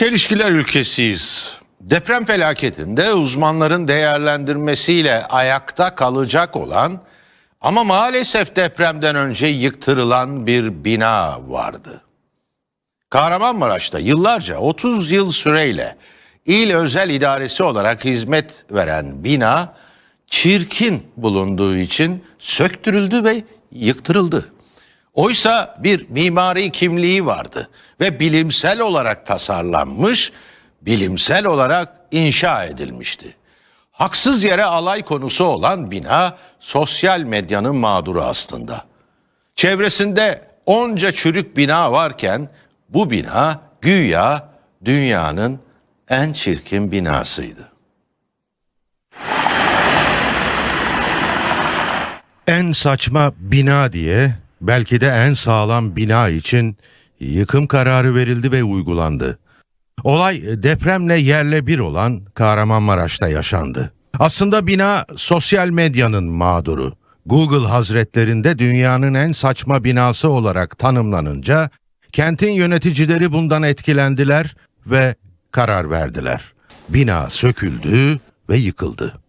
Çelişkiler ülkesiyiz. Deprem felaketinde uzmanların değerlendirmesiyle ayakta kalacak olan ama maalesef depremden önce yıktırılan bir bina vardı. Kahramanmaraş'ta yıllarca 30 yıl süreyle il özel idaresi olarak hizmet veren bina çirkin bulunduğu için söktürüldü ve yıktırıldı. Oysa bir mimari kimliği vardı ve bilimsel olarak tasarlanmış, bilimsel olarak inşa edilmişti. Haksız yere alay konusu olan bina sosyal medyanın mağduru aslında. Çevresinde onca çürük bina varken bu bina güya dünyanın en çirkin binasıydı. En saçma bina diye belki de en sağlam bina için yıkım kararı verildi ve uygulandı. Olay depremle yerle bir olan Kahramanmaraş'ta yaşandı. Aslında bina sosyal medyanın mağduru. Google hazretlerinde dünyanın en saçma binası olarak tanımlanınca kentin yöneticileri bundan etkilendiler ve karar verdiler. Bina söküldü ve yıkıldı.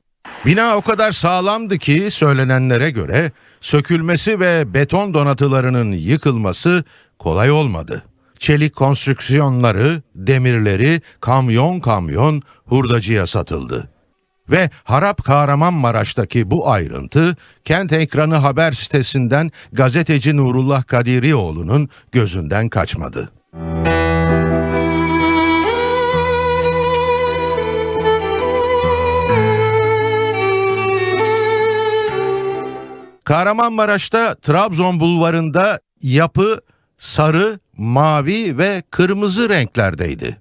Bina o kadar sağlamdı ki söylenenlere göre sökülmesi ve beton donatılarının yıkılması kolay olmadı. Çelik konstrüksiyonları, demirleri kamyon kamyon hurdacıya satıldı. Ve Harap Kahramanmaraş'taki bu ayrıntı Kent Ekranı haber sitesinden gazeteci Nurullah Kadirioğlu'nun gözünden kaçmadı. Kahramanmaraş'ta Trabzon bulvarında yapı sarı, mavi ve kırmızı renklerdeydi.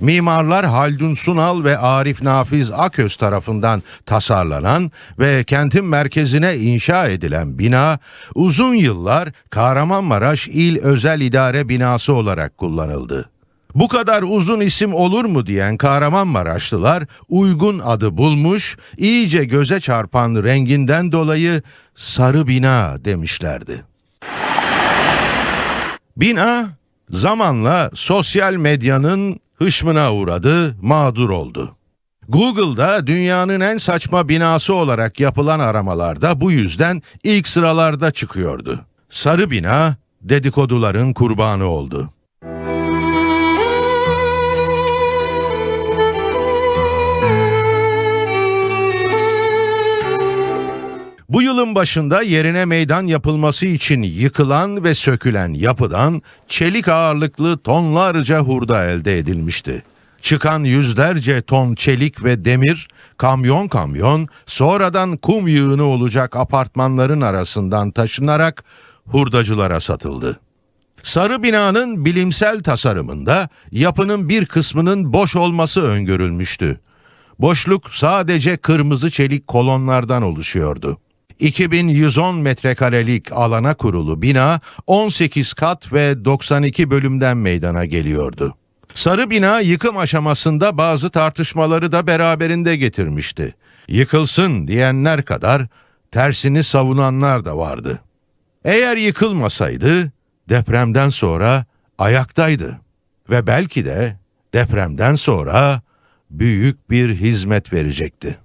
Mimarlar Haldun Sunal ve Arif Nafiz Aköz tarafından tasarlanan ve kentin merkezine inşa edilen bina uzun yıllar Kahramanmaraş İl Özel İdare Binası olarak kullanıldı. Bu kadar uzun isim olur mu diyen Kahramanmaraşlılar uygun adı bulmuş, iyice göze çarpan renginden dolayı sarı bina demişlerdi. Bina zamanla sosyal medyanın hışmına uğradı, mağdur oldu. Google'da dünyanın en saçma binası olarak yapılan aramalarda bu yüzden ilk sıralarda çıkıyordu. Sarı bina dedikoduların kurbanı oldu. Yılın başında yerine meydan yapılması için yıkılan ve sökülen yapıdan çelik ağırlıklı tonlarca hurda elde edilmişti. Çıkan yüzlerce ton çelik ve demir kamyon kamyon sonradan kum yığını olacak apartmanların arasından taşınarak hurdacılara satıldı. Sarı binanın bilimsel tasarımında yapının bir kısmının boş olması öngörülmüştü. Boşluk sadece kırmızı çelik kolonlardan oluşuyordu. 2110 metrekarelik alana kurulu bina 18 kat ve 92 bölümden meydana geliyordu. Sarı bina yıkım aşamasında bazı tartışmaları da beraberinde getirmişti. Yıkılsın diyenler kadar tersini savunanlar da vardı. Eğer yıkılmasaydı depremden sonra ayaktaydı ve belki de depremden sonra büyük bir hizmet verecekti.